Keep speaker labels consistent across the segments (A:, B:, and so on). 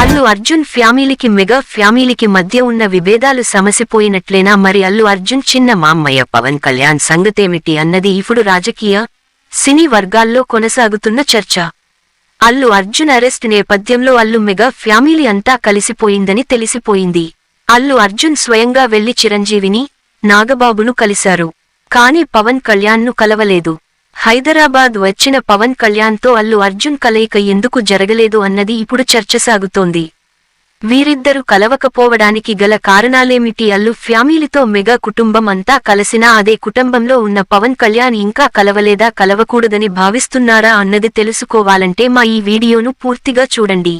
A: అల్లు అర్జున్ ఫ్యామిలీకి మెగా ఫ్యామిలీకి మధ్య ఉన్న విభేదాలు సమసిపోయినట్లేనా? మరి అల్లు అర్జున్ చిన్న మామ్మయ్య పవన్ కళ్యాణ్ సంగతేమిటి అన్నది ఇప్పుడు రాజకీయ సినీ వర్గాల్లో కొనసాగుతున్న చర్చ. అల్లు అర్జున్ అరెస్ట్ నేపథ్యంలో అల్లు మెగా ఫ్యామిలీ అంతా కలిసిపోయిందని తెలిసిపోయింది. అల్లు అర్జున్ స్వయంగా వెళ్ళి చిరంజీవిని నాగబాబును కలిశారు. కాని పవన్ కళ్యాణ్ను కలవలేదు. హైదరాబాద్ వచ్చిన పవన్ కళ్యాణ్తో అల్లు అర్జున్ కలయిక ఎందుకు జరగలేదు అన్నది ఇప్పుడు చర్చ సాగుతోంది. వీరిద్దరు కలవకపోవడానికి గల కారణాలేమిటి? అల్లు ఫ్యామిలీతో మెగా కుటుంబం అంతా కలిసినా అదే కుటుంబంలో ఉన్న పవన్ కళ్యాణ్ ఇంకా కలవలేదా? కలవకూడదని భావిస్తున్నారా అన్నది తెలుసుకోవాలంటే మా ఈ వీడియోను పూర్తిగా చూడండి.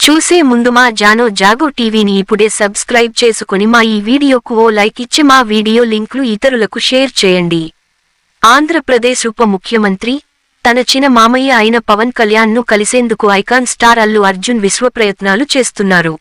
A: చూసే ముందు మా జానో జాగో టీవీని ఇప్పుడే సబ్స్క్రైబ్ చేసుకుని మా ఈ వీడియోకు ఓ లైక్ ఇచ్చి మా వీడియో లింక్లు ఇతరులకు షేర్ చేయండి. ఆంధ్రప్రదేశ్ ఉప ముఖ్యమంత్రి తన చిన మామయ్య అయిన పవన్ కళ్యాణ్ను కలిసేందుకు ఐకాన్ స్టార్ అల్లు అర్జున్ విశ్వప్రయత్నాలు చేస్తున్నారు.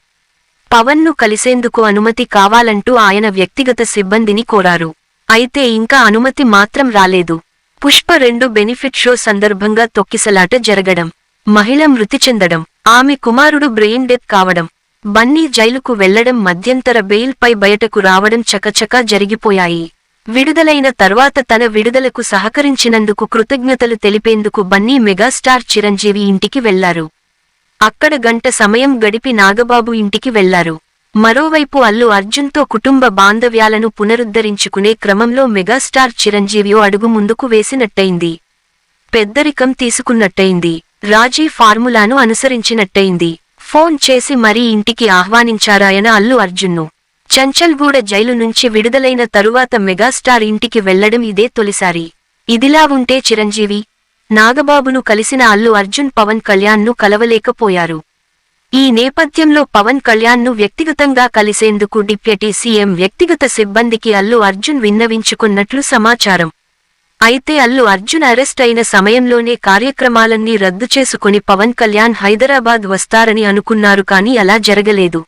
A: పవన్ను కలిసేందుకు అనుమతి కావాలంటూ ఆయన వ్యక్తిగత సిబ్బందిని కోరారు. అయితే ఇంకా అనుమతి మాత్రం రాలేదు. పుష్ప రెండు బెనిఫిట్ షో సందర్భంగా తొక్కిసలాట జరగడం మహిళ మృతి చెందడం ఆమె కుమారుడు బ్రెయిన్ డెత్ కావడం బన్నీ జైలుకు వెళ్ళడం మధ్యంతర బెయిల్పై బయటకు రావడం చకచకా జరిగిపోయాయి. విడుదలైన తర్వాత తన విడుదలకు సహకరించినందుకు కృతజ్ఞతలు తెలిపేందుకు బన్నీ మెగాస్టార్ చిరంజీవి ఇంటికి వెళ్ళారు. అక్కడ గంట సమయం గడిపి నాగబాబు ఇంటికి వెళ్ళారు. మరోవైపు అల్లు అర్జున్తో కుటుంబ బాంధవ్యాలను పునరుద్ధరించుకునే క్రమంలో మెగాస్టార్ చిరంజీవియో అడుగు ముందుకు వేసినట్టయింది. పెద్దరికం తీసుకున్నట్టయింది. రాజీ ఫార్ములాను అనుసరించినట్టయింది. ఫోన్ చేసి మరీ ఇంటికి ఆహ్వానించారాయన అల్లు అర్జున్ను. చంచల్గూడ జైలు నుంచి విడుదలైన తరువాత మెగాస్టార్ ఇంటికి వెళ్ళడం ఇదే తొలిసారి. ఇదిలా ఉంటే చిరంజీవి నాగబాబును కలిసిన అల్లు అర్జున్ పవన్ కళ్యాణ్ను కలవలేకపోయారు. ఈ నేపథ్యంలో పవన్ కళ్యాణ్ను వ్యక్తిగతంగా కలిసేందుకు డిప్యూటీ సీఎం వ్యక్తిగత సిబ్బందికి అల్లు అర్జున్ విన్నవించుకున్నట్లు సమాచారం. అయితే అల్లు అర్జున్ అరెస్ట్ అయిన సమయంలోనే కార్యక్రమాలన్నీ రద్దు చేసుకుని పవన్ కళ్యాణ్ హైదరాబాద్ వస్తారని అనుకున్నారు కానీ అలా జరగలేదు.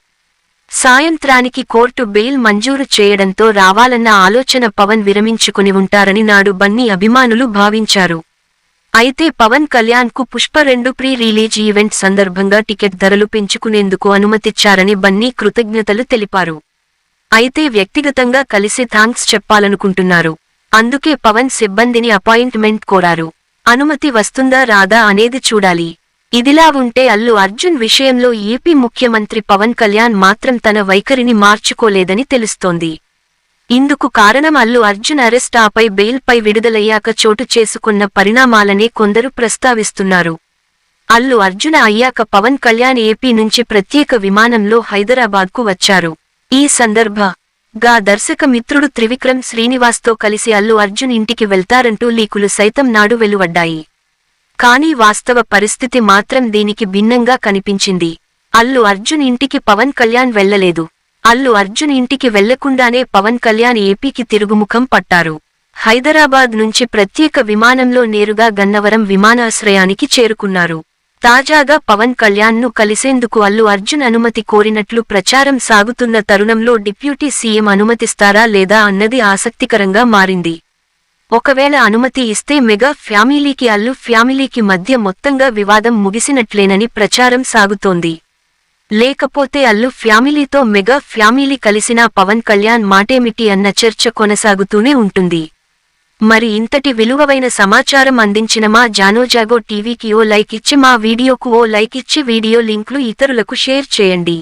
A: సాయంత్రానికి కోర్టు బెయిల్ మంజూరు చేయడంతో రావాలన్న ఆలోచన పవన్ విరమించుకుని ఉంటారని నాడు బన్నీ అభిమానులు భావించారు. అయితే పవన్ కళ్యాణ్కు పుష్ప రెండు ప్రీ రిలీజ్ ఈవెంట్ సందర్భంగా టికెట్ ధరలు పెంచుకునేందుకు అనుమతిచ్చారని బన్నీ కృతజ్ఞతలు తెలిపారు. అయితే వ్యక్తిగతంగా కలిసి థాంక్స్ చెప్పాలనుకుంటున్నారు. అందుకే పవన్ సిబ్బందిని అపాయింట్మెంట్ కోరారు. అనుమతి వస్తుందా రాదా అనేది చూడాలి. ఇదిలా ఉంటే అల్లు అర్జున్ విషయంలో ఏపీ ముఖ్యమంత్రి పవన్ కళ్యాణ్ మాత్రం తన వైఖరిని మార్చుకోలేదని తెలుస్తోంది. ఇందుకు కారణం అల్లు అర్జున్ అరెస్ట్ ఆపై బెయిల్పై విడుదలయ్యాక చోటు చేసుకున్న పరిణామాలనే కొందరు ప్రస్తావిస్తున్నారు. అల్లు అర్జున అయ్యాక పవన్ కళ్యాణ్ ఏపీ నుంచి ప్రత్యేక విమానంలో హైదరాబాద్కు వచ్చారు. ఈ సందర్భ గా దర్శక మిత్రుడు త్రివిక్రమ్ శ్రీనివాస్తో కలిసి అల్లు అర్జున్ ఇంటికి వెళ్తారంటూ లీకులు సైతం నాడు వెలువడ్డాయి. కానీ వాస్తవ పరిస్థితి మాత్రం దీనికి భిన్నంగా కనిపించింది. అల్లు అర్జున్ ఇంటికి పవన్ కళ్యాణ్ వెళ్ళలేదు అల్లు అర్జున్ ఇంటికి వెళ్ళకుండానే పవన్ కళ్యాణ్ ఏపీకి తిరుగుముఖం పట్టారు. హైదరాబాద్ నుంచి ప్రత్యేక విమానంలో నేరుగా గన్నవరం విమానాశ్రయానికి చేరుకున్నారు. తాజాగా పవన్ కళ్యాణ్ను కలిసేందుకు అల్లు అర్జున్ అనుమతి కోరినట్లు ప్రచారం సాగుతున్న తరుణంలో డిప్యూటీ సీఎం అనుమతిస్తారా లేదా అన్నది ఆసక్తికరంగా మారింది. ఒకవేళ అనుమతి ఇస్తే మెగా ఫ్యామిలీకి అల్లు ఫ్యామిలీకి మధ్య మొత్తంగా వివాదం ముగిసినట్లేనని ప్రచారం సాగుతోంది. లేకపోతే అల్లు ఫ్యామిలీతో మెగా ఫ్యామిలీ కలిసినా పవన్ కళ్యాణ్ మాటేమిటి అన్న చర్చ కొనసాగుతూనే ఉంటుంది. మరి ఇంతటి విలువైన సమాచారం అందించిన మా జానోజాగో టీవీకి ఓ లైక్ ఇచ్చి మా వీడియోకు ఓ లైక్ ఇచ్చి వీడియో లింక్లు ఇతరులకు షేర్ చేయండి.